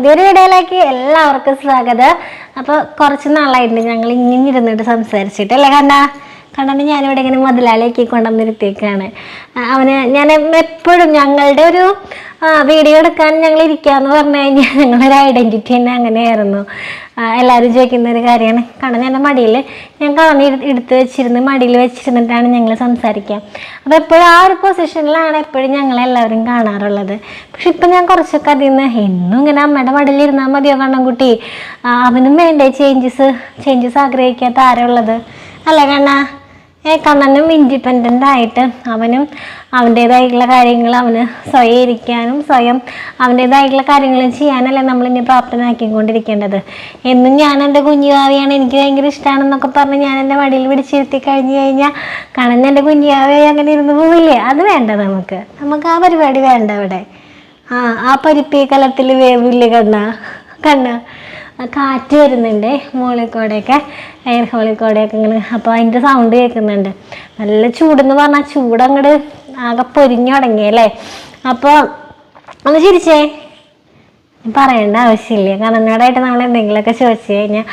പുതിയൊരു വീഡിയോയിലേക്ക് എല്ലാവർക്കും സ്വാഗതം. അപ്പോൾ കുറച്ച് നാളായിട്ട് ഞങ്ങൾ ഇങ്ങനെ ഇരുന്നിട്ട് സംസാരിച്ചിട്ട് അല്ലേ കണ്ട കണ്ടത് ഞാനിവിടെ ഇങ്ങനെ മുതലാളിയാക്കി കൊണ്ടുവന്നിരുത്തിയേക്കാണ്. അവന് ഞാൻ എപ്പോഴും ഞങ്ങളുടെ ഒരു ആ, വീഡിയോ എടുക്കാൻ ഞങ്ങൾ ഇരിക്കാന്ന് പറഞ്ഞു കഴിഞ്ഞാൽ ഞങ്ങളൊരു ഐഡന്റിറ്റി തന്നെ അങ്ങനെയായിരുന്നു. എല്ലാവരും ചോദിക്കുന്ന ഒരു കാര്യമാണ്. കാരണം എന്റെ മടിയിൽ ഞാൻ കളഞ്ഞ് എടുത്ത് വെച്ചിരുന്ന് മടിയിൽ വെച്ചിരുന്നിട്ടാണ് ഞങ്ങൾ സംസാരിക്കുക. അപ്പോൾ എപ്പോഴും ആ ഒരു പൊസിഷനിലാണ് എപ്പോഴും ഞങ്ങൾ എല്ലാവരും കാണാറുള്ളത്. പക്ഷെ ഇപ്പം ഞാൻ കുറച്ചൊക്കെ അതിൽ നിന്ന് എന്നും ഇങ്ങനെ അമ്മയുടെ മടിയിൽ ഇരുന്നാൽ മതിയോ കണ്ണൻകുട്ടി? അവനും വേണ്ടേ ചേഞ്ചസ് ചേഞ്ചസ് ആഗ്രഹിക്കാത്ത ആരുള്ളത് അല്ല കണ്ണാ? കണ്ണനും ഇൻഡിപെൻഡന്റ് ആയിട്ട് അവനും അവന്റേതായിട്ടുള്ള കാര്യങ്ങൾ അവന് സ്വയം ഇരിക്കാനും സ്വയം അവന്റേതായിട്ടുള്ള കാര്യങ്ങൾ ചെയ്യാനല്ലേ നമ്മൾ ഇനി പ്രാപ്തനാക്കിക്കൊണ്ടിരിക്കേണ്ടത്. എന്നും ഞാൻ എന്റെ കുഞ്ഞുകാവിയാണ് എനിക്ക് ഭയങ്കര ഇഷ്ടമാണെന്നൊക്കെ പറഞ്ഞ് ഞാൻ എന്റെ മടിയിൽ പിടിച്ചിരുത്തി കഴിഞ്ഞ് കഴിഞ്ഞാൽ കണ്ണൻ എന്റെ കുഞ്ഞുകാവിയായി അങ്ങനെ ഇരുന്ന് പോവില്ലേ? അത് വേണ്ട നമുക്ക്. നമുക്ക് ആ പരിപാടി വേണ്ട അവിടെ. ആ ആ പരിപ്പി കലത്തിൽ വേവില്ലേ കണ്ണ? കണ്ണ? കാറ്റ് വരുന്നുണ്ട്. മുകളിൽ കൂടെയൊക്കെ. എയർ ഹോളിൽ കൂടെയൊക്കെ ഇങ്ങനെ അപ്പോൾ അതിന്റെ സൗണ്ട് കേൾക്കുന്നുണ്ട്. നല്ല ചൂടെന്ന് പറഞ്ഞാൽ ചൂടങ്ങോട്ട് ആകെ പൊരിഞ്ഞു തുടങ്ങിയല്ലേ അപ്പോൾ ഒന്ന് ചിരിച്ചേ. പറയേണ്ട ആവശ്യമില്ല. കണ്ണനോടായിട്ട് നമ്മൾ എന്തെങ്കിലുമൊക്കെ ചോദിച്ചു കഴിഞ്ഞാൽ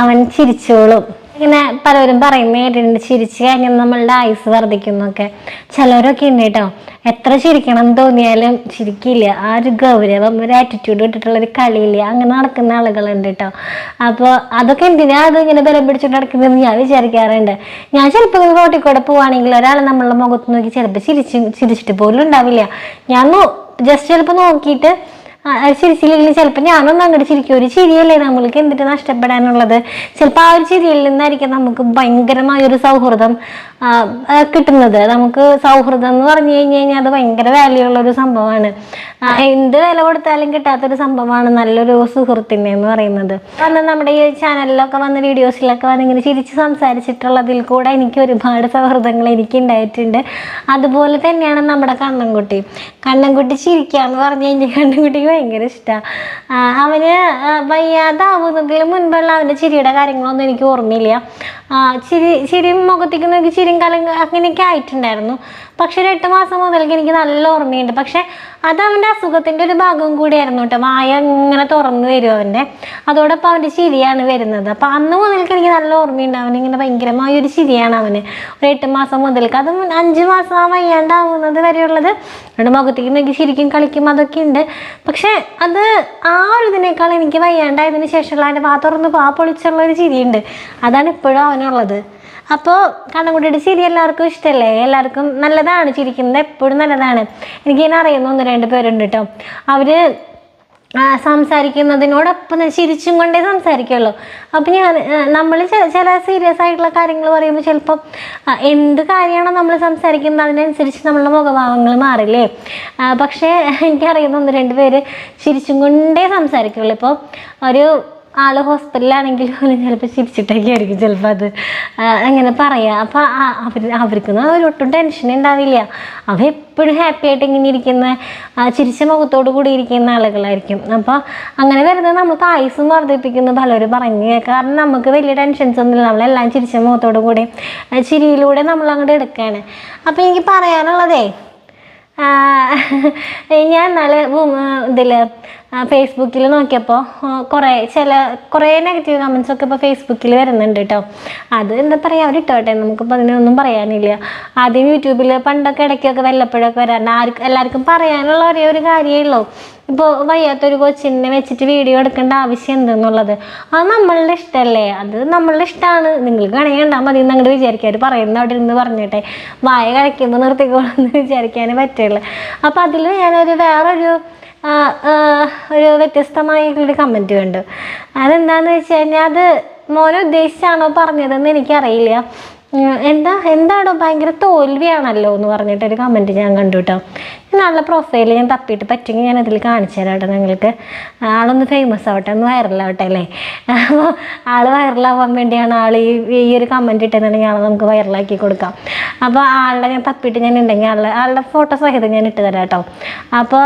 അവൻ ചിരിച്ചോളും. ഇങ്ങനെ പലരും പറയുന്ന കേട്ടിട്ടുണ്ട് ചിരിച്ചു കഴിഞ്ഞാൽ നമ്മളുടെ ആയുസ് വർദ്ധിക്കുന്നൊക്കെ. ചിലരൊക്കെ ഉണ്ട് കേട്ടോ എത്ര ചിരിക്കണം തോന്നിയാലും ചിരിക്കില്ല. ആ ഒരു ഗൗരവം ഒരു ആറ്റിറ്റ്യൂഡ് ഇട്ടിട്ടുള്ള ഒരു കളിയില്ല അങ്ങനെ നടക്കുന്ന ആളുകളുണ്ട് കേട്ടോ അപ്പോൾ അതൊക്കെ എന്തിനാ അത് ഇങ്ങനെ ബലം പിടിച്ചിട്ട് നടക്കുന്നതെന്ന് ഞാൻ വിചാരിക്കാറുണ്ട്. ഞാൻ ചിലപ്പോൾ റോട്ടിൽ കൂടെ പോവുകയാണെങ്കിൽ ഒരാൾ നമ്മളുടെ മുഖത്ത് നോക്കി ചിലപ്പോൾ ചിരിച്ച് ചിരിച്ചിട്ട് പോലും ഉണ്ടാവില്ല. ഞാൻ ജസ്റ്റ് ചിലപ്പോൾ നോക്കിയിട്ട് ചിരിച്ചില്ലെങ്കിൽ ചിലപ്പോൾ ഞാനൊന്നും അങ്ങോട്ട് ചിരിക്കും. ഒരു ചിരിയല്ലേ നമ്മൾക്ക് എന്തിട്ട് നഷ്ടപ്പെടാനുള്ളത്? ചിലപ്പോൾ ആ ഒരു ചിരിയിൽ നിന്നായിരിക്കും നമുക്ക് ഭയങ്കരമായ ഒരു സൗഹൃദം കിട്ടുന്നത്. നമുക്ക് സൗഹൃദം എന്ന് പറഞ്ഞു കഴിഞ്ഞു കഴിഞ്ഞാൽ അത് ഭയങ്കര വാല്യൂ ഉള്ള ഒരു സംഭവമാണ്. എന്ത് വില കൊടുത്താലും കിട്ടാത്തൊരു സംഭവമാണ് നല്ലൊരു സുഹൃത്തിന്റെ എന്ന് പറയുന്നത്. അന്ന് നമ്മുടെ ഈ ചാനലിലൊക്കെ വന്ന് വീഡിയോസിലൊക്കെ വന്ന് ഇങ്ങനെ ചിരിച്ച് സംസാരിച്ചിട്ടുള്ളതിൽ കൂടെ എനിക്ക് ഒരുപാട് സൗഹൃദങ്ങൾ എനിക്ക് ഉണ്ടായിട്ടുണ്ട്. അതുപോലെ തന്നെയാണ് നമ്മുടെ കണ്ണൻകുട്ടി. കണ്ണൻകുട്ടി ചിരിക്കുക എന്ന് പറഞ്ഞു കഴിഞ്ഞാൽ കണ്ണൻകുട്ടിക്ക് ഭയങ്കര ഇഷ്ടമാണ് അവന് വയ്യാതാവുന്നതിന് മുൻപുള്ള അവന്റെ ചിരിയുടെ കാര്യങ്ങളൊന്നും എനിക്ക് ഓർമ്മയില്ല. ചിരി ചിരി മുഖത്തേക്ക് നോക്കി ചിരിയും കലം അങ്ങനെയൊക്കെ ആയിട്ടുണ്ടായിരുന്നു. പക്ഷെ ഒരു എട്ട് മാസം മുതൽക്ക് എനിക്ക് നല്ല ഓർമ്മയുണ്ട്. പക്ഷെ അത് അവന്റെ അസുഖത്തിന്റെ ഒരു ഭാഗം കൂടിയായിരുന്നു കേട്ടോ. വായ ഇങ്ങനെ തുറന്നു വരും അവന്റെ. അതോടൊപ്പം അവന്റെ ചിരിയാണ് വരുന്നത്. അപ്പം അന്ന് മുതൽക്ക് എനിക്ക് നല്ല ഓർമ്മയുണ്ട്. അവൻ ഇങ്ങനെ ഭയങ്കരമായ ഒരു ചിരിയാണ് അവന്. ഒരു എട്ട് മാസം മുതൽക്ക്. അത് അഞ്ച് മാസം ആ വയ്യാണ്ടാവുന്നത് വരെയുള്ളത് അവരുടെ മുഖത്തേക്ക് നോക്കി ശരിക്കും കളിക്കും അതൊക്കെ ഉണ്ട്. പക്ഷെ അത് ആ ഒരു ഇതിനേക്കാൾ എനിക്ക് വയ്യാണ്ടായതിന് ശേഷമുള്ള അവന്റെ വാ തുറന്ന് പാ പൊളിച്ചുള്ള ഒരു ചിരിയുണ്ട്. അതാണ് ഇപ്പോഴും അവനുള്ളത്. അപ്പോൾ കണ്ണൻകുട്ടിയുടെ ചിരി എല്ലാവർക്കും ഇഷ്ടമല്ലേ എല്ലാവർക്കും നല്ലതാണ് ചിരിക്കുന്നത് എപ്പോഴും നല്ലതാണ്. എനിക്കിങ്ങനെ അറിയുന്ന ഒന്ന് രണ്ട് പേരുണ്ട് കേട്ടോ. അവർ സംസാരിക്കുന്നതിനോടൊപ്പം ചിരിച്ചും കൊണ്ടേ സംസാരിക്കുള്ളൂ. അപ്പം ഞാൻ നമ്മൾ ചില സീരിയസ് ആയിട്ടുള്ള കാര്യങ്ങൾ പറയുമ്പോൾ ചിലപ്പം എന്ത് കാര്യമാണോ നമ്മൾ സംസാരിക്കുന്നത് അതിനനുസരിച്ച് നമ്മളുടെ മുഖഭാവങ്ങൾ മാറില്ലേ? പക്ഷേ എനിക്കറിയുന്ന ഒന്ന് രണ്ട് പേര് ചിരിച്ചും കൊണ്ടേ സംസാരിക്കുള്ളൂ. ഇപ്പോൾ ഒരു ആൾ ഹോസ്പിറ്റലിലാണെങ്കിൽ പോലും ചിലപ്പോൾ ചിരിച്ചിട്ടൊക്കെ ആയിരിക്കും ചിലപ്പോൾ അത് അങ്ങനെ പറയാം. അപ്പോൾ അവർ അവർക്കൊന്നും അവരൊട്ടും ടെൻഷൻ ഉണ്ടാവില്ല. അവ എപ്പോഴും ഹാപ്പി ആയിട്ട് ഇങ്ങനെ ഇരിക്കുന്ന ചിരിച്ച മുഖത്തോട് കൂടി ഇരിക്കുന്ന ആളുകളായിരിക്കും. അപ്പോൾ അങ്ങനെ വരുന്നത് നമുക്ക് ആയുസും വർദ്ധിപ്പിക്കുന്നു. പലരും പറഞ്ഞു. കാരണം നമുക്ക് വലിയ ടെൻഷൻസ് ഒന്നുമില്ല. നമ്മളെല്ലാം ചിരിച്ച മുഖത്തോട് കൂടി ചിരിയിലൂടെ നമ്മൾ അങ്ങോട്ട് എടുക്കുകയാണ് അപ്പോൾ എനിക്ക് പറയാനുള്ളതേ ഞാൻ നാളെ ഇതിൽ ഫേസ്ബുക്കിൽ നോക്കിയപ്പോൾ കുറേ ചില കുറേ നെഗറ്റീവ് കമൻസ് ഒക്കെ ഇപ്പോൾ ഫേസ്ബുക്കിൽ വരുന്നുണ്ട് കേട്ടോ അത് എന്താ പറയുക അവർ ഇട്ടോട്ടെ നമുക്കിപ്പോൾ അതിനൊന്നും പറയാനില്ല. ആദ്യം യൂട്യൂബിൽ പണ്ടൊക്കെ ഇടയ്ക്കൊക്കെ വല്ലപ്പോഴൊക്കെ വരാറുണ്ട് ആർക്കും എല്ലാവർക്കും പറയാനുള്ള ഒരേ ഒരു കാര്യമേ ഉള്ളൂ. ഇപ്പോൾ വയ്യാത്തൊരു കൊച്ചിനെ വെച്ചിട്ട് വീഡിയോ എടുക്കേണ്ട ആവശ്യം എന്തെന്നുള്ളത്? അത് നമ്മളുടെ ഇഷ്ടമല്ലേ അത് നമ്മളുടെ ഇഷ്ടമാണ് നിങ്ങൾക്ക് വേണമെങ്കിൽ കണ്ടാൽ മതി എന്ന് അങ്ങോട്ട് വിചാരിക്കുക അവർ പറയുന്ന അവിടെ ഇരുന്ന് പറഞ്ഞിട്ടെ. വായ കഴിക്കുമ്പോൾ നിർത്തിക്കോളെന്ന് വിചാരിക്കാനേ പറ്റുള്ളൂ. അപ്പോൾ അതിൽ ഞാനൊരു വേറൊരു ആ, ആ, ഒരു കമന്റ് കണ്ടു അതെന്താണെന്ന് വെച്ച് കഴിഞ്ഞാൽ അത് മോനെ ഉദ്ദേശിച്ചാണോ പറഞ്ഞതെന്ന് എനിക്കറിയില്ല. എന്താ എന്താണോ ഭയങ്കര തോൽവിയാണല്ലോ എന്ന് പറഞ്ഞിട്ടൊരു കമന്റ് ഞാൻ കണ്ടു കേട്ടോ ആളുടെ പ്രൊഫൈൽ ഞാൻ തപ്പിയിട്ട് പറ്റുമെങ്കിൽ ഞാൻ അതിൽ കാണിച്ചു തരാം കേട്ടോ നിങ്ങൾക്ക്. ആളൊന്ന് ഫേമസ് ആവട്ടെ ഒന്ന് വൈറലാവട്ടെ അല്ലേ? അപ്പോൾ ആൾ വൈറലാവാൻ വേണ്ടിയാണ് ആൾ ഈ ഈ ഒരു കമന്റ് ഇട്ടെന്നുണ്ടെങ്കിൽ ആളെ നമുക്ക് വൈറലാക്കി കൊടുക്കാം. അപ്പോൾ ആളുടെ ഞാൻ തപ്പിയിട്ട് ഞാൻ ഉണ്ടെങ്കിൽ ആളുടെ ആളുടെ ഫോട്ടോ സഹിതം ഞാൻ ഇട്ട് തരാം കേട്ടോ അപ്പോൾ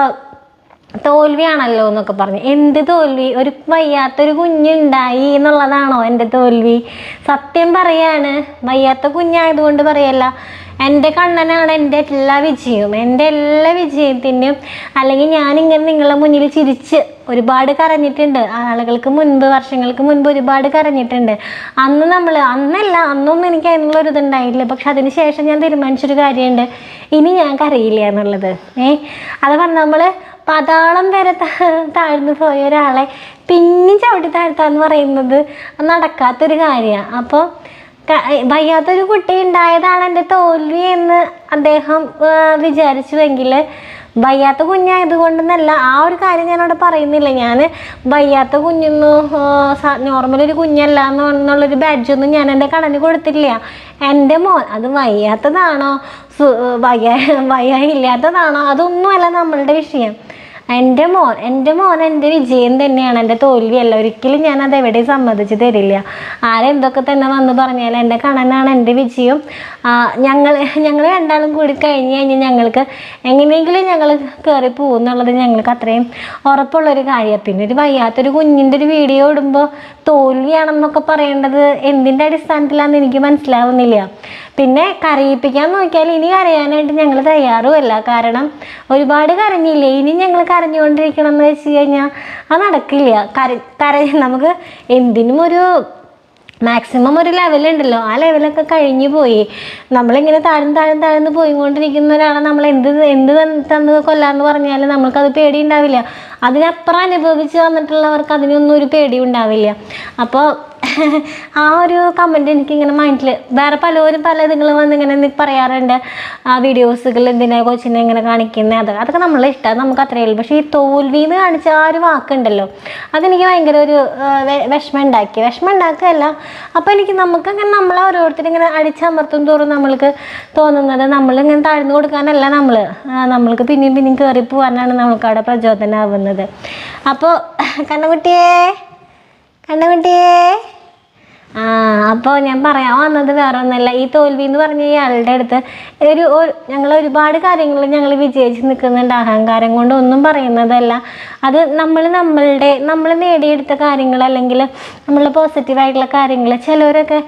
തോൽവിയാണല്ലോ എന്നൊക്കെ പറഞ്ഞു. എന്ത് തോൽവി? ഒരു വയ്യാത്തൊരു കുഞ്ഞുണ്ടായി എന്നുള്ളതാണോ എന്റെ തോൽവി? സത്യം പറയാണ്. വയ്യാത്ത കുഞ്ഞായതുകൊണ്ട് പറയല്ല. എന്റെ കണ്ണനാണ് എന്റെ എല്ലാ വിജയവും. എന്റെ എല്ലാ വിജയത്തിന്റെയും അല്ലെങ്കിൽ ഞാനിങ്ങനെ നിങ്ങളുടെ മുന്നിൽ ചിരിച്ച് ഒരുപാട് കരഞ്ഞിട്ടുണ്ട്. ആളുകൾക്ക് മുൻപ് വർഷങ്ങൾക്ക് മുൻപ് ഒരുപാട് കരഞ്ഞിട്ടുണ്ട്. അന്ന് നമ്മൾ അന്നല്ല അന്നൊന്നും എനിക്ക് അതിനുള്ള ഒരു ഇതുണ്ടായില്ല പക്ഷെ അതിന് ശേഷം ഞാൻ തീരുമാനിച്ചൊരു കാര്യമുണ്ട്. ഇനി ഞാൻ കരയില്ല എന്നുള്ളത്. ഏ? അത് പറഞ്ഞ നമ്മൾ പതാളം വരെ താഴ്ന്നു പോയ ഒരാളെ പിന്നെ ചവിട്ടി താഴ്ത്താന്ന് പറയുന്നത് നടക്കാത്തൊരു കാര്യമാണ് അപ്പോൾ വയ്യാത്തൊരു കുട്ടി ഉണ്ടായതാണ് എന്റെ തോൽവി എന്ന് അദ്ദേഹം വിചാരിച്ചുവെങ്കിൽ വയ്യാത്ത കുഞ്ഞായത് കൊണ്ടെന്നല്ല ആ ഒരു കാര്യം ഞാനവിടെ പറയുന്നില്ല. ഞാൻ വയ്യാത്ത കുഞ്ഞൊന്നും നോർമൽ ഒരു കുഞ്ഞല്ല എന്ന് എന്നുള്ളൊരു ബാഡ്ജൊന്നും ഞാൻ എന്റെ കടന് കൊടുത്തില്ല. എന്റെ മോൻ അത് വയ്യാത്തതാണോ? വയ്യ വയ്യ ഇല്ലാത്തതാണോ അതൊന്നുമല്ല നമ്മളുടെ വിഷയം. എന്റെ മോൻ എന്റെ മോൻ എന്റെ വിജയം തന്നെയാണ്. എന്റെ തോൽവിയല്ല. ഒരിക്കലും ഞാൻ അത് എവിടെയും സമ്മതിച്ച് തരില്ല. ആരെന്തൊക്കെ തന്നെ വന്ന് പറഞ്ഞാൽ എന്റെ കണനാണ് എന്റെ വിജയം. ഞങ്ങൾ ഞങ്ങൾ രണ്ടാളും കൂടി കഴിഞ്ഞ് കഴിഞ്ഞാൽ ഞങ്ങൾക്ക് എങ്ങനെയെങ്കിലും ഞങ്ങൾ കയറി പോകും എന്നുള്ളത് ഞങ്ങൾക്ക് അത്രയും ഉറപ്പുള്ളൊരു കാര്യമാണ്. പിന്നെ ഒരു വയ്യാത്തൊരു കുഞ്ഞിന്റെ ഒരു വീഡിയോ ഇടുമ്പോൾ തോൽവിയാണെന്നൊക്കെ പറയേണ്ടത് എന്തിന്റെ അടിസ്ഥാനത്തിലാണെന്ന് എനിക്ക് മനസ്സിലാവുന്നില്ല. പിന്നെ കരയിപ്പിക്കാൻ നോക്കിയാൽ ഇനി കരയാനായിട്ട് ഞങ്ങൾ തയ്യാറുമല്ല. കാരണം ഒരുപാട് കരഞ്ഞില്ലേ? ഇനി ഞങ്ങൾ കരഞ്ഞുകൊണ്ടിരിക്കണം എന്ന് വെച്ച് കഴിഞ്ഞാൽ അത് നടക്കില്ല. കര കര നമുക്ക് എന്തിനും ഒരു മാക്സിമം ഒരു ലെവലുണ്ടല്ലോ ആ ലെവലൊക്കെ കഴിഞ്ഞു പോയി. നമ്മളിങ്ങനെ താഴ്ന്ന് താഴ്ന്ന് താഴ്ന്ന് പോയിക്കൊണ്ടിരിക്കുന്ന ഒരാളെ നമ്മൾ എന്ത് എന്ത് തന്ന് കൊല്ലാന്ന് പറഞ്ഞാലും നമ്മൾക്കത് പേടി ഉണ്ടാവില്ല. അതിനപ്പുറം അനുഭവിച്ച് വന്നിട്ടുള്ളവർക്ക് അതിനൊന്നും ഒരു പേടി ഉണ്ടാവില്ല. അപ്പോൾ ആ ഒരു കമന്റ് എനിക്കിങ്ങനെ മൈൻഡിൽ വേറെ പലരും പല ഇതുങ്ങളും വന്ന് ഇങ്ങനെ പറയാറുണ്ട്. ആ വീഡിയോസുകൾ എന്തിനാ കൊച്ചിനെ ഇങ്ങനെ കാണിക്കുന്നത് അത് അതൊക്കെ നമ്മളെ ഇഷ്ടം. നമുക്ക് അത്രയേ ഉള്ളൂ. പക്ഷേ ഈ തോൽവി എന്ന് കാണിച്ച ആ ഒരു വാക്കുണ്ടല്ലോ അതെനിക്ക് ഭയങ്കര ഒരു വിഷമം ഉണ്ടാക്കി വിഷമം ഉണ്ടാക്കുകയല്ല അപ്പോൾ എനിക്ക് നമ്മളെ ഓരോരുത്തരും ഇങ്ങനെ അടിച്ചമർത്തും തോറും നമ്മൾക്ക് തോന്നുന്നത് നമ്മളിങ്ങനെ താഴ്ന്നു കൊടുക്കാനല്ല നമ്മൾ നമ്മൾക്ക് പിന്നെയും പിന്നെയും കയറി പോകാനാണ് നമുക്ക് അവിടെ പ്രചോദനമാവുന്നത് അപ്പോൾ കണ്ണുകുട്ടിയേ കണ്ണുകുട്ടിയേ ആ അപ്പോൾ ഞാൻ പറയാൻ വന്നത് വേറെ ഒന്നല്ല ഈ തോൽവി എന്ന് പറഞ്ഞ ഇയാളുടെ അടുത്ത് ഒരു ഞങ്ങൾ ഒരുപാട് കാര്യങ്ങൾ ഞങ്ങൾ വിജയിച്ച് നിൽക്കുന്നുണ്ട്. അഹങ്കാരം കൊണ്ട് ഒന്നും പറയുന്നതല്ല. അത് നമ്മൾ നമ്മളുടെ നമ്മൾ നേടിയെടുത്ത കാര്യങ്ങൾ അല്ലെങ്കിൽ നമ്മൾ പോസിറ്റീവായിട്ടുള്ള കാര്യങ്ങൾ ചിലവരൊക്കെ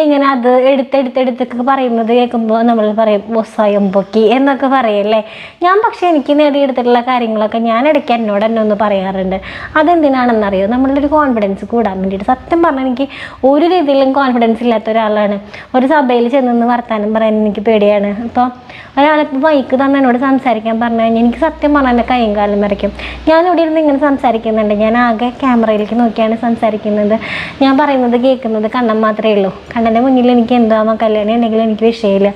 ഇങ്ങനെ അത് എടുത്തെടുത്തെടുത്തൊക്കെ പറയുന്നത് കേൾക്കുമ്പോൾ നമ്മൾ പറയും "ഓ, സ്വയം പൊക്കി എന്നൊക്കെ പറയല്ലേ ഞാൻ പക്ഷേ എനിക്ക് നേടിയെടുത്തിട്ടുള്ള കാര്യങ്ങളൊക്കെ ഞാൻ ഇടയ്ക്ക് എന്നോട് എന്നെ ഒന്ന് പറയാറുണ്ട്. അതെന്തിനാണെന്നറിയോ? നമ്മളുടെ ഒരു കോൺഫിഡൻസ് കൂടാൻ വേണ്ടിയിട്ട് സത്യം പറഞ്ഞാൽ എനിക്ക് ഒരു രീതിയിലും കോൺഫിഡൻസ് ഇല്ലാത്ത ഒരാളാണ്. ഒരു സഭയിൽ ചെന്ന് വർത്താനം പറയാൻ എനിക്ക് പേടിയാണ്. അപ്പോൾ ഒരാളിപ്പോൾ ബൈക്ക് തന്നെ എന്നോട് സംസാരിക്കാൻ പറഞ്ഞു കഴിഞ്ഞാൽ എനിക്ക് സത്യം പറഞ്ഞാൽ എന്റെ കൈയും കാലും വരയ്ക്കും ഞാൻ ഇവിടെ ഇരുന്ന് ഇങ്ങനെ സംസാരിക്കുന്നുണ്ട്. ഞാൻ ആകെ ക്യാമറയിലേക്ക് നോക്കിയാണ് സംസാരിക്കുന്നത്. ഞാൻ പറയുന്നത് കേൾക്കുന്നത് കണ്ണൻ മാത്രമേ ഉള്ളൂ. കണ്ണന്റെ മുന്നിൽ എനിക്ക് എന്താ കല്യാണം ഉണ്ടെങ്കിലും എനിക്ക് വിഷയമില്ല.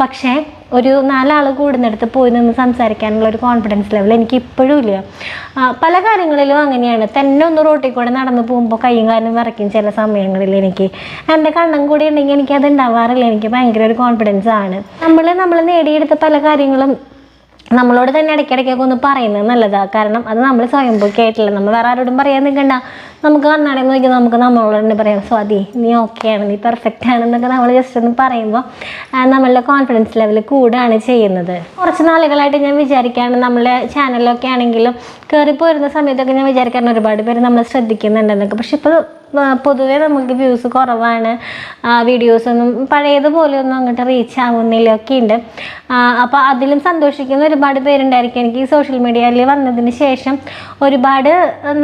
പക്ഷേ ഒരു നാലാൾ കൂടുന്നിടത്ത് പോയി നിന്ന് സംസാരിക്കാനുള്ള ഒരു കോൺഫിഡൻസ് ലെവൽ എനിക്ക് ഇപ്പോഴും ഇല്ല പല കാര്യങ്ങളിലും അങ്ങനെയാണ്. തന്നെ ഒന്ന് റോട്ടിൽ കൂടെ നടന്ന് പോകുമ്പോൾ കൈയും കാലും വിറയ്ക്കും ചില സമയങ്ങളിൽ എനിക്ക്. എന്റെ കണ്ണും കൂടി ഉണ്ടെങ്കിൽ എനിക്ക് അത് ഉണ്ടാവാറില്ല. എനിക്ക് ഭയങ്കര ഒരു കോൺഫിഡൻസ് ആണ്. നമ്മൾ നമ്മൾ നേടിയെടുത്ത പല കാര്യങ്ങളും നമ്മളോട് തന്നെ ഇടയ്ക്കിടയ്ക്കൊക്കെ ഒന്ന് പറയുന്നത് നല്ലതാണ് കാരണം അത് നമ്മൾ സ്വയംഭൂക്കായിട്ടില്ല നമ്മൾ വേറെ ആരോടും പറയാൻ നിൽക്കണ്ട. നമുക്ക് കണ്ണാടി നോക്കി നമുക്ക് നമ്മളോട് തന്നെ പറയാം സ്വാതി നീ ഓക്കെയാണ് നീ പെർഫെക്റ്റ് ആണെന്നൊക്കെ നമ്മൾ ജസ്റ്റ് ഒന്ന് പറയുമ്പോൾ നമ്മളുടെ കോൺഫിഡൻസ് ലെവൽ കൂടുകയാണ് ചെയ്യുന്നത്. കുറച്ച് നാളുകളായിട്ട് ഞാൻ വിചാരിക്കുകയാണ് നമ്മളെ ചാനലൊക്കെ ആണെങ്കിലും കയറിപ്പോരുന്ന സമയത്തൊക്കെ ഞാൻ വിചാരിക്കാറുണ്ട് ഒരുപാട് പേര് നമ്മൾ ശ്രദ്ധിക്കുന്നുണ്ടെന്നൊക്കെ. പക്ഷെ ഇപ്പോൾ പൊതുവേ നമുക്ക് വ്യൂസ് കുറവാണ്. വീഡിയോസൊന്നും പഴയതുപോലെ ഒന്നും അങ്ങോട്ട് റീച്ച് ആവുന്നില്ല ഒക്കെ ഉണ്ട് അപ്പോൾ അതിലും സന്തോഷിക്കുന്ന ഒരുപാട് പേരുണ്ടായിരിക്കും. എനിക്ക് ഈ സോഷ്യൽ മീഡിയയിൽ വന്നതിന് ശേഷം ഒരുപാട്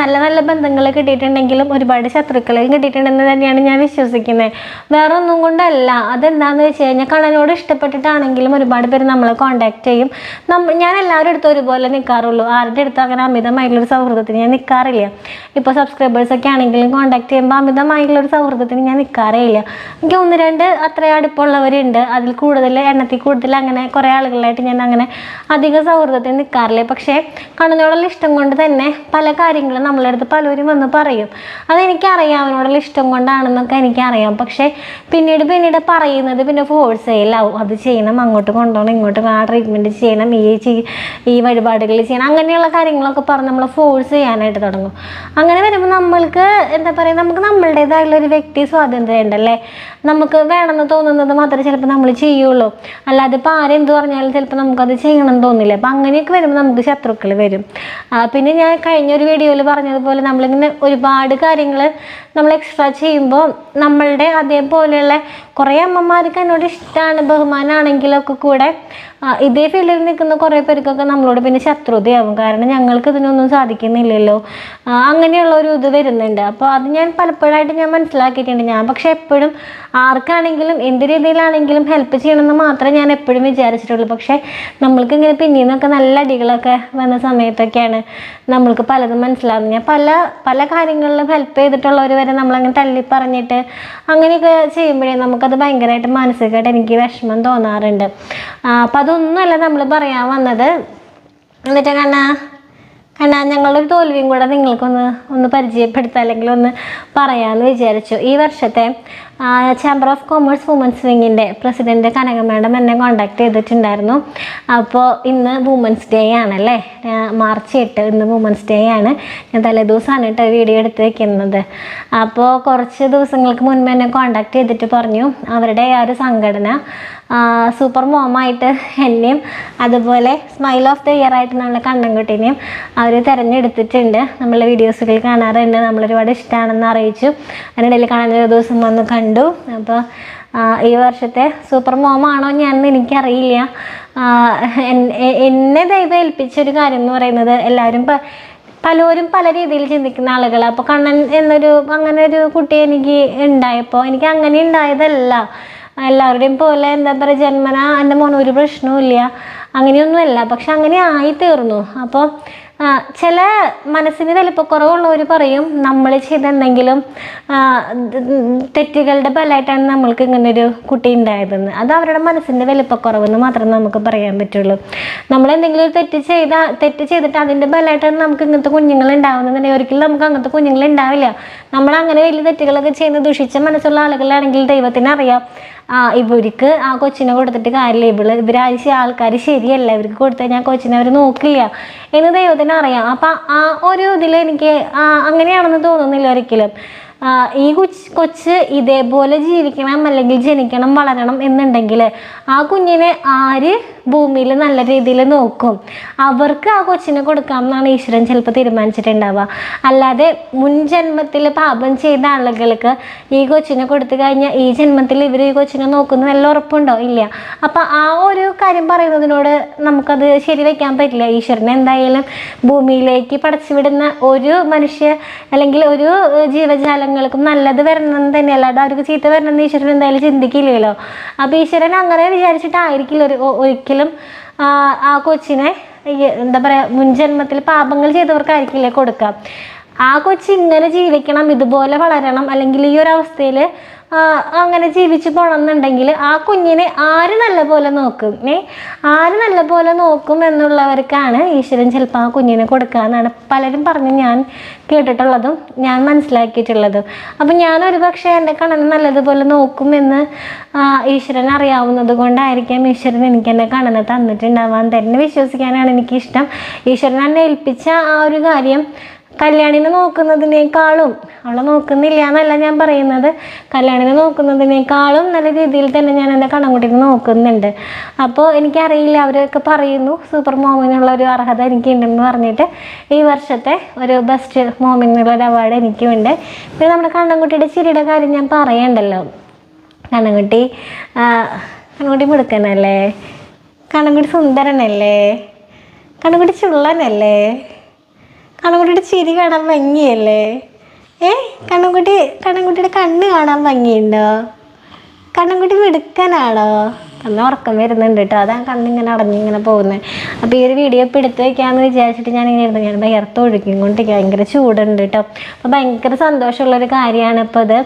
നല്ല നല്ല ബന്ധങ്ങൾ കിട്ടിയിട്ടുണ്ടെങ്കിലും ഒരുപാട് ശത്രുക്കളെയും കിട്ടിയിട്ടുണ്ടെന്ന് തന്നെയാണ് ഞാൻ വിശ്വസിക്കുന്നത് വേറെ ഒന്നും കൊണ്ടല്ല. അതെന്താണെന്ന് വെച്ച് കഴിഞ്ഞാൽ കണ്ണനോട് ഇഷ്ടപ്പെട്ടിട്ടാണെങ്കിലും ഒരുപാട് പേര് നമ്മളെ കോണ്ടാക്ട് ചെയ്യും. നമ്മ ഞാൻ എല്ലാവരും അടുത്തും ഒരുപോലെ നിൽക്കാറുള്ളൂ ആരുടെ അടുത്തും അങ്ങനെ അമിതമായിട്ടുള്ളൊരു സൗഹൃദത്തിന് ഞാൻ നിൽക്കാറില്ല ഇപ്പോൾ സബ്സ്ക്രൈബേഴ്സൊക്കെ ആണെങ്കിലും കോണ്ടാക്ട് ചെയ്യുമ്പോൾ അമിതമായിട്ടുള്ളൊരു സൗഹൃദത്തിന് ഞാൻ നിൽക്കാറേ ഇല്ല എനിക്ക് ഒന്ന് രണ്ട് അത്ര അടുപ്പമുള്ളവരുണ്ട് അതിൽ കൂടുതൽ എണ്ണത്തിൽ കൂടുതൽ അങ്ങനെ കുറേ ആളുകളായിട്ട് ഞാൻ അങ്ങനെ അധിക സൗഹൃദത്തിന് നിൽക്കാറില്ല പക്ഷേ കണ്ണനോടുള്ള ഇഷ്ടം കൊണ്ട് തന്നെ പല കാര്യങ്ങളും നമ്മളെ അടുത്ത് പലരും വന്ന് പറയും. അതെനിക്കറിയാം അവനോടുള്ള ഇഷ്ടം കൊണ്ടാണെന്നൊക്കെ എനിക്കറിയാം. പക്ഷേ പിന്നീട് പിന്നീട് പറയുന്നത് പിന്നെ ഫോഴ്സ് ചെയ്യലാവും അത് ചെയ്യണം അങ്ങോട്ട് കൊണ്ടുപോകണം ഇങ്ങോട്ട് ആ ട്രീറ്റ്മെന്റ് ചെയ്യണം ഈ ഈ വഴിപാടുകൾ ചെയ്യണം. അങ്ങനെയുള്ള കാര്യങ്ങളൊക്കെ പറഞ്ഞ് നമ്മൾ ഫോഴ്സ് ചെയ്യാനായിട്ട് തുടങ്ങും. അങ്ങനെ വരുമ്പോൾ നമ്മൾക്ക് എന്താ പറയുക നമുക്ക് നമ്മളുടേതായുള്ള ഒരു വ്യക്തി സ്വാതന്ത്ര്യം ഉണ്ടല്ലേ? നമുക്ക് വേണമെന്ന് തോന്നുന്നത് മാത്രമേ ചിലപ്പോൾ നമ്മൾ ചെയ്യുള്ളൂ. അല്ലാതെ ഇപ്പോൾ ആരെന്ത് പറഞ്ഞാലും ചിലപ്പോൾ നമുക്കത് ചെയ്യണം തോന്നില്ല. അപ്പം അങ്ങനെയൊക്കെ വരുമ്പോൾ നമുക്ക് ശത്രുക്കൾ വരും. പിന്നെ ഞാൻ കഴിഞ്ഞ ഒരു വീഡിയോയിൽ പറഞ്ഞതുപോലെ നമ്മളിങ്ങനെ ഒരുപാട് കാര്യങ്ങൾ നമ്മൾ എക്സ്ട്രാ ചെയ്യുമ്പോൾ നമ്മളുടെ അതേപോലെയുള്ള കുറേ അമ്മമാർക്ക് എന്നോട് ഇഷ്ടമാണ് ബഹുമാനമാണെങ്കിലൊക്കെ കൂടെ ഇതേ ഫീൽഡിൽ നിൽക്കുന്ന കുറേ പേർക്കൊക്കെ നമ്മളോട് പിന്നെ ശത്രുതയാവും. കാരണം ഞങ്ങൾക്ക് ഇതിനൊന്നും സാധിക്കുന്നില്ലല്ലോ. അങ്ങനെയുള്ള ഒരു ഇത് വരുന്നുണ്ട്. അപ്പോൾ അത് ഞാൻ പലപ്പോഴായിട്ട് ഞാൻ മനസ്സിലാക്കിയിട്ടുണ്ട്. ഞാൻ പക്ഷെ എപ്പോഴും ആർക്കാണെങ്കിലും എന്ത് രീതിയിലാണെങ്കിലും ഹെൽപ്പ് ചെയ്യണമെന്ന് മാത്രമേ ഞാൻ എപ്പോഴും വിചാരിച്ചിട്ടുള്ളൂ. പക്ഷേ നമ്മൾക്ക് ഇങ്ങനെ പിന്നീന്നൊക്കെ നല്ല അടികളൊക്കെ വന്ന സമയത്തൊക്കെയാണ് നമ്മൾക്ക് പലതും മനസ്സിലാകുന്നത് ഞാൻ പല പല കാര്യങ്ങളിലും ഹെൽപ്പ് ചെയ്തിട്ടുള്ളവർ വരെ നമ്മളങ്ങനെ തള്ളി പറഞ്ഞിട്ട് അങ്ങനെയൊക്കെ ചെയ്യുമ്പോഴേ നമുക്കത് ഭയങ്കരമായിട്ട് മാനസികമായിട്ട് എനിക്ക് വിഷമം തോന്നാറുണ്ട്. അപ്പം അതൊന്നുമല്ല നമ്മൾ പറയാൻ വന്നത്. എന്നിട്ട് കണ്ണാ കണ്ണാ ഒരു തോൽവിയും കൂടെ നിങ്ങൾക്കൊന്ന് ഒന്ന് പരിചയപ്പെടുത്താം അല്ലെങ്കിൽ ഒന്ന് പറയാമെന്ന് വിചാരിച്ചു. ഈ വർഷത്തെ ചാമ്പർ ഓഫ് കോമേഴ്സ് വുമൻസ് വിങ്ങിന്റെ പ്രസിഡന്റ് കനക മാഡം എന്നെ കോണ്ടാക്ട് ചെയ്തിട്ടുണ്ടായിരുന്നു. അപ്പോൾ ഇന്ന് വുമൻസ് ഡേ ആണല്ലേ? മാർച്ച് എട്ട് ഇന്ന് വുമൻസ് ഡേ ആണ്. ഞാൻ തലേദിവസമാണ് കേട്ടോ വീഡിയോ എടുത്ത് വെക്കുന്നത്. അപ്പോൾ കുറച്ച് ദിവസങ്ങൾക്ക് മുൻപ് എന്നെ കോണ്ടാക്ട് ചെയ്തിട്ട് പറഞ്ഞു അവരുടെ ആ ഒരു സംഘടന സൂപ്പർ മോമായിട്ട് എന്നെയും അതുപോലെ സ്മൈൽ ഓഫ് ദ ഇയർ ആയിട്ട് നമ്മളെ കണ്ണൻകുട്ടീനെയും അവർ തിരഞ്ഞെടുത്തിട്ടുണ്ട്. നമ്മളെ വീഡിയോസുകൾ കാണാറുണ്ട്. നമ്മളൊരുപാട് ഇഷ്ടമാണെന്ന് അറിയിച്ചു. അതിനിടയിൽ കാണാൻ ഒരു ദിവസം വന്ന് കണ്ടു. അപ്പോൾ ഈ വർഷത്തെ സൂപ്പർ മോമാണോ ഞാൻ എനിക്കറിയില്ല. എന്നെ ദൈവം ഏൽപ്പിച്ചൊരു കാര്യം എന്ന് പറയുന്നത് എല്ലാവരും പലരും പല രീതിയിൽ ചിന്തിക്കുന്ന ആളുകൾ അപ്പോൾ കണ്ണൻ എന്നൊരു അങ്ങനെ ഒരു കുട്ടി എനിക്ക് ഉണ്ടായപ്പോൾ എനിക്ക് അങ്ങനെ ഉണ്ടായതല്ല. എല്ലാവരുടെയും പോലെ എന്താ പറയുക ജന്മന എന്റെ മോനൊരു പ്രശ്നവും ഇല്ല അങ്ങനെയൊന്നുമല്ല. പക്ഷെ അങ്ങനെ ആയി തീർന്നു അപ്പോൾ ചില മനസ്സിന് വലിപ്പക്കുറവുള്ളവർ പറയും നമ്മൾ ചെയ്ത എന്തെങ്കിലും തെറ്റുകളുടെ ബലമായിട്ടാണ് നമ്മൾക്ക് ഇങ്ങനെ ഒരു കുട്ടി ഉണ്ടായതെന്ന്. അത് അവരുടെ മനസ്സിന്റെ വലിപ്പക്കുറവെന്ന് മാത്രമേ നമുക്ക് പറയാൻ പറ്റുള്ളൂ. നമ്മൾ എന്തെങ്കിലും ഒരു തെറ്റ് ചെയ്ത തെറ്റ് ചെയ്തിട്ട് അതിന്റെ ബലമായിട്ടാണ് നമുക്ക് ഇങ്ങനത്തെ കുഞ്ഞുങ്ങൾ ഉണ്ടാവുന്നതെന്നുണ്ടെങ്കിൽ ഒരിക്കലും നമുക്ക് അങ്ങനത്തെ കുഞ്ഞുങ്ങൾ ഉണ്ടാവില്ല. നമ്മൾ അങ്ങനെ വലിയ തെറ്റുകളൊക്കെ ചെയ്യുന്ന ദുഷിച്ച മനസ്സുള്ള ആളുകളാണെങ്കിൽ ദൈവത്തിന് അറിയാം. ആ ഇവർക്ക് ആ കൊച്ചിനെ കൊടുത്തിട്ട് കാര്യമില്ല. ഇവൾ ഇവരാഴ്ച ആൾക്കാർ ശരിയല്ല. ഇവർക്ക് കൊടുത്തു ഞാൻ കൊച്ചിനെ അവർ നോക്കില്ല എന്ന് ദൈവത്തിന് അറിയാം. അപ്പം ആ ഒരു ഇതിൽ എനിക്ക് ആ, അങ്ങനെയാണെന്ന് തോന്നുന്നില്ല ഒരിക്കലും. ഈ കൊച്ച് കൊച്ച് ഇതേപോലെ ജീവിക്കണം അല്ലെങ്കിൽ ജനിക്കണം വളരണം എന്നുണ്ടെങ്കിൽ ആ കുഞ്ഞിനെ ആര് ഭൂമിയിൽ നല്ല രീതിയിൽ നോക്കും. അവർക്ക് ആ കൊച്ചിനെ കൊടുക്കാം എന്നാണ് ഈശ്വരൻ ചിലപ്പോൾ തീരുമാനിച്ചിട്ടുണ്ടാവുക. അല്ലാതെ മുൻ ജന്മത്തിൽ പാപം ചെയ്ത ആളുകൾക്ക് ഈ കൊച്ചിനെ കൊടുത്തു കഴിഞ്ഞാൽ ഈ ജന്മത്തിൽ ഇവർ ഈ കൊച്ചിനെ നോക്കുന്ന നല്ല ഉറപ്പുണ്ടോ? ഇല്ല. അപ്പം ആ ഒരു കാര്യം പറയുന്നതിനോട് നമുക്കത് ശരിവെക്കാൻ പറ്റില്ല. ഈശ്വരനെ എന്തായാലും ഭൂമിയിലേക്ക് പടച്ചുവിടുന്ന ഒരു മനുഷ്യ അല്ലെങ്കിൽ ഒരു ജീവജാലങ്ങൾക്കും നല്ലത് വരണം തന്നെ അല്ലാതെ അവർക്ക് ചീത്ത വരണം എന്ന് ഈശ്വരൻ എന്തായാലും ചിന്തിക്കില്ലല്ലോ. അപ്പോൾ ഈശ്വരൻ അങ്ങനെ വിചാരിച്ചിട്ടായിരിക്കില്ല ഒരു ഒ- ഒരിക്കലും ആ, കൊച്ചിനെ എന്താ പറയുക മുൻജന്മത്തിൽ പാപങ്ങൾ ചെയ്തവർക്കായിരിക്കില്ലേ കൊടുക്കുക. ആ കൊച്ചി ഇങ്ങനെ ജീവിക്കണം ഇതുപോലെ വളരണം അല്ലെങ്കിൽ ഈ ഒരു അവസ്ഥയിൽ അങ്ങനെ ജീവിച്ചു പോകണം എന്നുണ്ടെങ്കിൽ ആ കുഞ്ഞിനെ ആര് നല്ല പോലെ നോക്കും? ഏ? ആര് നല്ല പോലെ നോക്കും എന്നുള്ളവർക്കാണ് ഈശ്വരൻ ചിലപ്പോൾ ആ കുഞ്ഞിനെ കൊടുക്കുക എന്നാണ് പലരും പറഞ്ഞ് ഞാൻ കേട്ടിട്ടുള്ളതും ഞാൻ മനസ്സിലാക്കിയിട്ടുള്ളതും. അപ്പം ഞാൻ ഒരു പക്ഷേ എന്റെ കണ്ണനെ നല്ലതുപോലെ നോക്കുമെന്ന് ഈശ്വരൻ അറിയാവുന്നത് കൊണ്ടായിരിക്കാം ഈശ്വരൻ എനിക്ക് എന്റെ കണ്ണനെ തന്നിട്ടുണ്ടാവാൻ. തന്നെ വിശ്വസിക്കാനാണ് എനിക്കിഷ്ടം. ഈശ്വരൻ എന്നെ ഏൽപ്പിച്ച ആ ഒരു കാര്യം കല്യാണിനെ നോക്കുന്നതിനേക്കാളും അവളെ നോക്കുന്നില്ല എന്നല്ല ഞാൻ പറയുന്നത്. കല്യാണിനെ നോക്കുന്നതിനേക്കാളും നല്ല രീതിയിൽ തന്നെ ഞാൻ എന്റെ കണ്ണൻകുട്ടീനെ നോക്കുന്നുണ്ട്. അപ്പോൾ എനിക്കറിയില്ല അവരൊക്കെ പറയുന്നു സൂപ്പർ മോമിനുള്ള ഒരു അർഹത എനിക്കുണ്ടെന്ന് പറഞ്ഞിട്ട്. ഈ വർഷത്തെ ഒരു ബെസ്റ്റ് മോമിനുള്ള ഒരു അവാർഡ് എനിക്കുമുണ്ട് പിന്നെ നമ്മുടെ കണ്ണൻകുട്ടിയുടെ ചിരിയുടെ കാര്യം ഞാൻ പറയണ്ടല്ലോ. കണ്ണൻകുട്ടി കണ്ണൻകുട്ടി മിടുക്കനല്ലേ? കണ്ണൻകുട്ടി സുന്ദരനല്ലേ? കണ്ണൻകുട്ടി ചുള്ളനല്ലേ? കണ്ണൻകുട്ടിയുടെ ചിരി കാണാൻ ഭംഗിയല്ലേ? ഏ കണ്ണൻകുട്ടി കണ്ണൻകുട്ടിയുടെ കണ്ണ് കാണാൻ ഭംഗിയുണ്ടോ? കണ്ണൻകുട്ടി മിടുക്കനാണോ? കണ്ണ് ഉറക്കം വരുന്നുണ്ട് കേട്ടോ. അതാ കണ്ണിങ്ങനെ അടഞ്ഞിങ്ങനെ പോകുന്നത് അപ്പോൾ ഈ ഒരു വീഡിയോ ഇപ്പോൾ എടുത്ത് വെക്കാമെന്ന് വിചാരിച്ചിട്ട് ഞാൻ ഇങ്ങനെ ഇരുന്നു ഞാൻ വിയർത്ത് ഒഴുകിക്കൊണ്ടിരിക്കുക ഭയങ്കര ചൂടുണ്ട് കേട്ടോ. അപ്പോൾ ഭയങ്കര സന്തോഷമുള്ളൊരു കാര്യമാണ് ഇപ്പോൾ ഇത്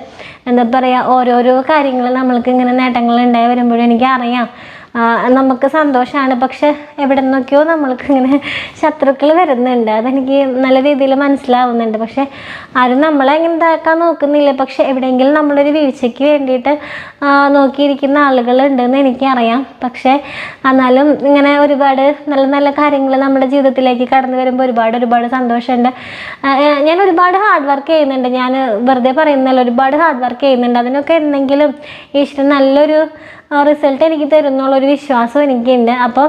എന്താ പറയുക ഓരോരോ കാര്യങ്ങൾ നമ്മൾക്ക് ഇങ്ങനെ നേട്ടങ്ങൾ ഉണ്ടായി വരുമ്പോഴും എനിക്കറിയാം. നമുക്ക് സന്തോഷമാണ് പക്ഷെ എവിടെ നിന്നൊക്കെയോ നമ്മൾക്ക് ഇങ്ങനെ ശത്രുക്കൾ വരുന്നുണ്ട്. അതെനിക്ക് നല്ല രീതിയിൽ മനസ്സിലാവുന്നുണ്ട്. പക്ഷെ ആരും നമ്മളെ ഇങ്ങനെ ഇതാക്കാൻ നോക്കുന്നില്ല. പക്ഷെ എവിടെയെങ്കിലും നമ്മളൊരു വീഴ്ചയ്ക്ക് വേണ്ടിയിട്ട് നോക്കിയിരിക്കുന്ന ആളുകളുണ്ടെന്ന് എനിക്കറിയാം. പക്ഷെ എന്നാലും ഇങ്ങനെ ഒരുപാട് നല്ല നല്ല കാര്യങ്ങൾ നമ്മുടെ ജീവിതത്തിലേക്ക് കടന്നു വരുമ്പോൾ ഒരുപാട് ഒരുപാട് സന്തോഷമുണ്ട്. ഞാൻ ഒരുപാട് ഹാർഡ് വർക്ക് ചെയ്യുന്നുണ്ട്. ഞാൻ വെറുതെ പറയുന്നല്ല ഒരുപാട് ഹാർഡ് വർക്ക് ചെയ്യുന്നുണ്ട്. അതിനൊക്കെ എന്തെങ്കിലും ഈശ്വരൻ നല്ലൊരു റിസൾട്ട് എനിക്ക് തരുന്നുള്ളൊരു വിശ്വാസം എനിക്കുണ്ട്. അപ്പോൾ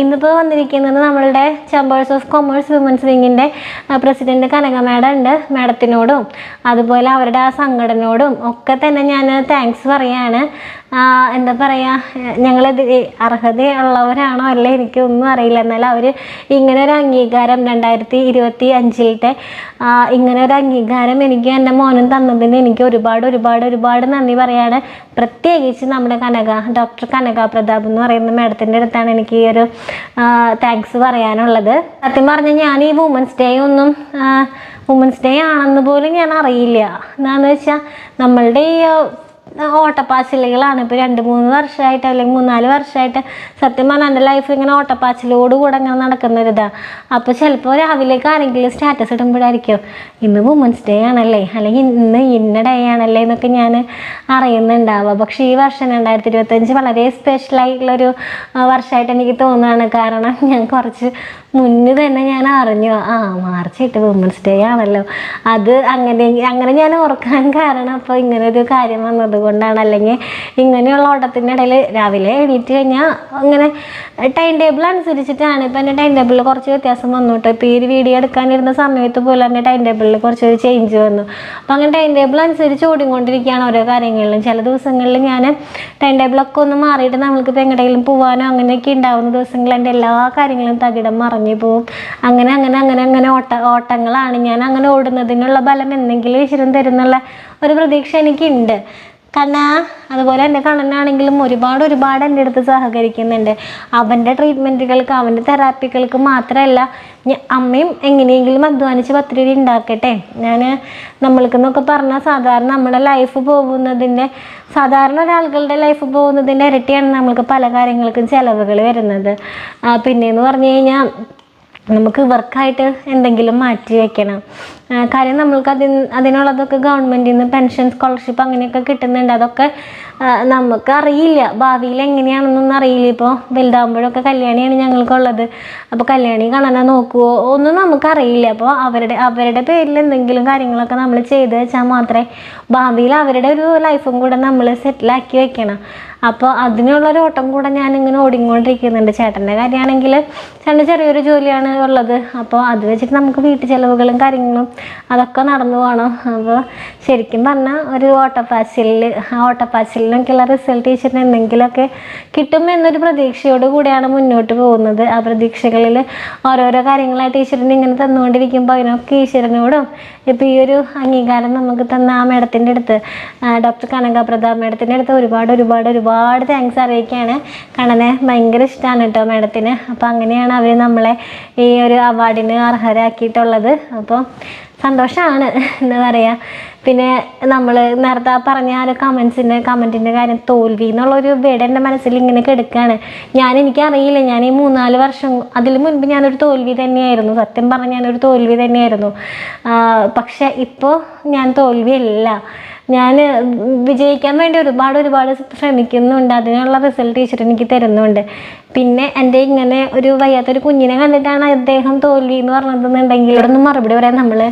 ഇന്നിപ്പോൾ വന്നിരിക്കുന്നത് നമ്മളുടെ ചേമ്പേഴ്സ് ഓഫ് കൊമേഴ്സ് വിമൻസ് വിങ്ങിന്റെ പ്രസിഡന്റ് കനക മാഡം ഉണ്ട് മാഡത്തിനോടും അതുപോലെ അവരുടെ ആ സംഘടനയോടും ഒക്കെ തന്നെ ഞാൻ താങ്ക്സ് പറയാണ്. എന്താ പറയുക ഞങ്ങളിത് അർഹതയുള്ളവരാണോ അല്ലേ എനിക്കൊന്നും അറിയില്ല. എന്നാൽ അവർ ഇങ്ങനെ ഒരു അംഗീകാരം രണ്ടായിരത്തി ഇരുപത്തി അഞ്ചിലത്തെ ഇങ്ങനെ ഒരു അംഗീകാരം എനിക്ക് എന്റെ മോനും തന്നതിന് എനിക്ക് ഒരുപാട് ഒരുപാട് ഒരുപാട് നന്ദി പറയാണ്. പ്രത്യേകിച്ച് നമ്മുടെ കനക ഡോക്ടർ കനക പ്രതാപ് എന്ന് പറയുന്ന മാഡത്തിന്റെ അടുത്താണ് എനിക്ക് ഈ ഒരു താങ്ക്സ് പറയാനുള്ളത്. സത്യം പറഞ്ഞാൽ ഞാൻ ഈ വുമൻസ് ഡേ ഒന്നും വുമൻസ് ഡേ ആണെന്ന് പോലും ഞാൻ അറിയില്ല. എന്താണെന്ന് വെച്ചാൽ നമ്മളുടെ ഈ ഓട്ടപ്പാച്ചിലുകളാണ്. ഇപ്പോൾ രണ്ട് മൂന്ന് വർഷമായിട്ട് അല്ലെങ്കിൽ മൂന്നാൽ വർഷമായിട്ട് സത്യം പറഞ്ഞാൽ എന്റെ ലൈഫ് ഇങ്ങനെ ഓട്ടപ്പാച്ചിലോട് കൂടെ ഇങ്ങനെ നടക്കുന്ന ഒരിതാണ് അപ്പോൾ ചിലപ്പോൾ രാവിലേക്ക് ആരെങ്കിലും സ്റ്റാറ്റസ് ഇടുമ്പോഴായിരിക്കും ഇന്ന് വുമൻസ് ഡേ ആണല്ലേ? അല്ലെങ്കിൽ ഇന്ന് ഇന്ന ഡേ ആണല്ലേ? എന്നൊക്കെ ഞാൻ അറിയുന്നുണ്ടാവുക. പക്ഷേ ഈ വർഷം രണ്ടായിരത്തി ഇരുപത്തഞ്ച് വളരെ സ്പെഷ്യലായിട്ടുള്ളൊരു വർഷമായിട്ട് എനിക്ക് തോന്നുകയാണ്. കാരണം ഞാൻ കുറച്ച് മുന്നേ തന്നെ ഞാൻ അറിഞ്ഞു ആ മാർച്ച് എട്ട് വുമൻസ് ഡേ ആണല്ലോ. അത് അങ്ങനെ അങ്ങനെ ഞാൻ ഓർക്കാൻ കാരണം അപ്പോൾ ഇങ്ങനെ ഒരു കാര്യം വന്നത് കൊണ്ടാണ്. അല്ലെങ്കിൽ ഇങ്ങനെയുള്ള ഓട്ടത്തിന്റെ ഇടയിൽ രാവിലെ എണീറ്റ് കഴിഞ്ഞാൽ അങ്ങനെ ടൈം ടേബിൾ അനുസരിച്ചിട്ടാണ്. ഇപ്പം എന്റെ ടൈം ടേബിളിൽ കുറച്ച് വ്യത്യാസം വന്നു കേട്ടോ. ഇപ്പോൾ ഈ ഒരു വീഡിയോ എടുക്കാനിരുന്ന സമയത്ത് പോലും എന്റെ ടൈം ടേബിളിൽ കുറച്ചൊരു ചേഞ്ച് വന്നു. അപ്പോൾ അങ്ങനെ ടൈം ടേബിൾ അനുസരിച്ച് ഓടിക്കൊണ്ടിരിക്കുകയാണ് ഓരോ കാര്യങ്ങളിലും. ചില ദിവസങ്ങളിൽ ഞാൻ ടൈം ടേബിളൊക്കെ ഒന്ന് മാറിയിട്ട് നമ്മൾക്കിപ്പോൾ എങ്ങോട്ടെങ്കിലും പോകാനോ അങ്ങനെയൊക്കെ ഉണ്ടാവുന്ന ദിവസങ്ങളിൽ എന്റെ എല്ലാ കാര്യങ്ങളും തകിടം മറിഞ്ഞു പോവും. അങ്ങനെ അങ്ങനെ അങ്ങനെ അങ്ങനെ ഓട്ട ഓട്ടങ്ങളാണ് ഞാൻ അങ്ങനെ ഓടുന്നതിനുള്ള ബലം എന്തെങ്കിലും ഈശ്വരൻ തരുന്നുള്ള ഒരു പ്രതീക്ഷ എനിക്കുണ്ട്. കണ്ണാ അതുപോലെ എന്റെ കണ്ണനാണെങ്കിലും ഒരുപാട് ഒരുപാട് എന്റെ അടുത്ത് സഹകരിക്കുന്നുണ്ട്. അവന്റെ ട്രീറ്റ്മെന്റുകൾക്ക് അവന്റെ തെറാപ്പികൾക്ക് മാത്രമല്ല അമ്മയും എങ്ങനെയെങ്കിലും അധ്വാനിച്ച് പത്ത് ഉണ്ടാക്കട്ടെ. ഞാൻ നമ്മൾക്കെന്നൊക്കെ പറഞ്ഞാൽ സാധാരണ നമ്മുടെ ലൈഫ് പോകുന്നതിന്റെ സാധാരണ ഒരാളുകളുടെ ലൈഫ് പോകുന്നതിന്റെ ഇരട്ടിയാണ് നമ്മൾക്ക് പല കാര്യങ്ങൾക്കും ചിലവുകൾ വരുന്നത്. പിന്നെയെന്ന് പറഞ്ഞു കഴിഞ്ഞാൽ നമുക്ക് ഇവർക്കായിട്ട് എന്തെങ്കിലും മാറ്റി വെക്കണം. കാര്യം നമ്മൾക്ക് അതിന് അതിനുള്ളതൊക്കെ ഗവൺമെന്റിൽ നിന്ന് പെൻഷൻ സ്കോളർഷിപ്പ് അങ്ങനെയൊക്കെ കിട്ടുന്നുണ്ട്. അതൊക്കെ ആ, നമുക്ക് അറിയില്ല ഭാവിയിൽ എങ്ങനെയാണെന്നൊന്നും അറിയില്ല. ഇപ്പോൾ വലുതാകുമ്പോഴൊക്കെ കല്യാണിയാണ് ഞങ്ങൾക്കുള്ളത്. അപ്പോൾ കല്യാണി കാണാൻ നോക്കുമോ ഒന്നും നമുക്കറിയില്ല. അപ്പോൾ അവരുടെ അവരുടെ പേരിൽ എന്തെങ്കിലും കാര്യങ്ങളൊക്കെ നമ്മൾ ചെയ്ത് വെച്ചാൽ മാത്രമേ ഭാവിയിൽ അവരുടെ ഒരു ലൈഫും കൂടെ നമ്മൾ സെറ്റിലാക്കി വെക്കണം. അപ്പോൾ അതിനുള്ളൊരു ഓട്ടം കൂടെ ഞാനിങ്ങനെ ഓടിക്കൊണ്ടിരിക്കുന്നുണ്ട്. ചേട്ടന്റെ കാര്യമാണെങ്കിൽ ചേട്ടന്റെ ചെറിയൊരു ജോലിയാണ് ഉള്ളത്. അപ്പോൾ അത് വെച്ചിട്ട് നമുക്ക് വീട്ടു ചിലവുകളും കാര്യങ്ങളും അതൊക്കെ നടന്നു പോകണം. അപ്പോൾ ശരിക്കും പറഞ്ഞാൽ ഒരു ഓട്ടപ്പാച്ചിലിൽ ആ ഓട്ടപ്പാച്ചിലിനൊക്കെയുള്ള റിസൾട്ട് ടീച്ചറിന് എന്തെങ്കിലുമൊക്കെ കിട്ടും എന്നൊരു പ്രതീക്ഷയോട് കൂടിയാണ് മുന്നോട്ട് പോകുന്നത്. ആ പ്രതീക്ഷകളിൽ ഓരോരോ കാര്യങ്ങളായിട്ട് ഈശ്വരൻ ഇങ്ങനെ തന്നുകൊണ്ടിരിക്കുമ്പോൾ അതിനൊക്കെ ഈശ്വരനോടും ഇപ്പോൾ ഈ ഒരു അംഗീകാരം നമുക്ക് തന്ന ആ മേഡത്തിന്റെ അടുത്ത് ഡോക്ടർ കനക പ്രതാപ് മേഡത്തിന്റെ അടുത്ത് ഒരുപാട് ഒരുപാട് ഒരുപാട് താങ്ക്സ് അറിയിക്കുകയാണ്. കണ്ണനെ ഭയങ്കര ഇഷ്ടമാണ് കേട്ടോ മേഡത്തിന് അപ്പോൾ അങ്ങനെയാണ് അവർ നമ്മളെ ഈ ഒരു അവാർഡിന് അർഹരാക്കിയിട്ടുള്ളത്. അപ്പോൾ സന്തോഷമാണ് എന്താ പറയുക പിന്നെ നമ്മൾ നേരത്തെ പറഞ്ഞ ആ ഒരു കമൻസിന്റെ കമന്റിന്റെ കാര്യം തോൽവി എന്നുള്ളൊരു വേട് എന്റെ മനസ്സിൽ ഇങ്ങനെ കിടക്കുകയാണ് ഞാൻ എനിക്കറിയില്ല ഞാൻ ഈ മൂന്നാൽ വർഷം അതിൽ മുൻപ് ഞാനൊരു തോൽവി തന്നെയായിരുന്നു. സത്യം പറഞ്ഞാൽ ഞാനൊരു തോൽവി തന്നെയായിരുന്നു. പക്ഷെ ഇപ്പോൾ ഞാൻ തോൽവിയല്ല. ഞാൻ വിജയിക്കാൻ വേണ്ടി ഒരുപാട് ഒരുപാട് ശ്രമിക്കുന്നുണ്ട്. അതിനുള്ള റിസൾട്ട് ടീച്ചർ എനിക്ക് തരുന്നുണ്ട്. പിന്നെ എന്റെ ഇങ്ങനെ ഒരു വയ്യാത്തൊരു കുഞ്ഞിനെ കണ്ടിട്ടാണ് അദ്ദേഹം തോൽവി എന്ന് പറഞ്ഞതെന്നുണ്ടെങ്കിൽ ഇവിടെ നിന്ന് മറുപടി പറയാൻ നമ്മൾ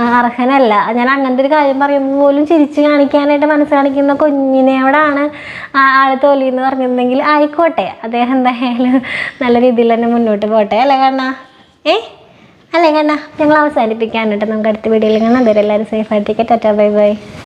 അർഹനല്ല. ഞാൻ അങ്ങനത്തെ ഒരു കാര്യം പറയുമ്പോൾ പോലും ചിരിച്ചു കാണിക്കാനായിട്ട് മനസ്സ് കാണിക്കുന്ന കുഞ്ഞിനെയോടാണ് ആ ആൾ തോലി എന്ന് പറഞ്ഞിരുന്നെങ്കിൽ ആയിക്കോട്ടെ. അദ്ദേഹം എന്തായാലും നല്ല രീതിയിൽ തന്നെ മുന്നോട്ട് പോട്ടെ. അല്ലേ കണ്ണ? ഏ? അല്ലേ കണ്ണ? ഞങ്ങൾ അവസാനിപ്പിക്കാനായിട്ട് നമുക്ക് അടുത്ത വീഡിയോയിൽ കാണാം. അതുവരെ എല്ലാവരും ടാറ്റാ ബൈ ബൈ.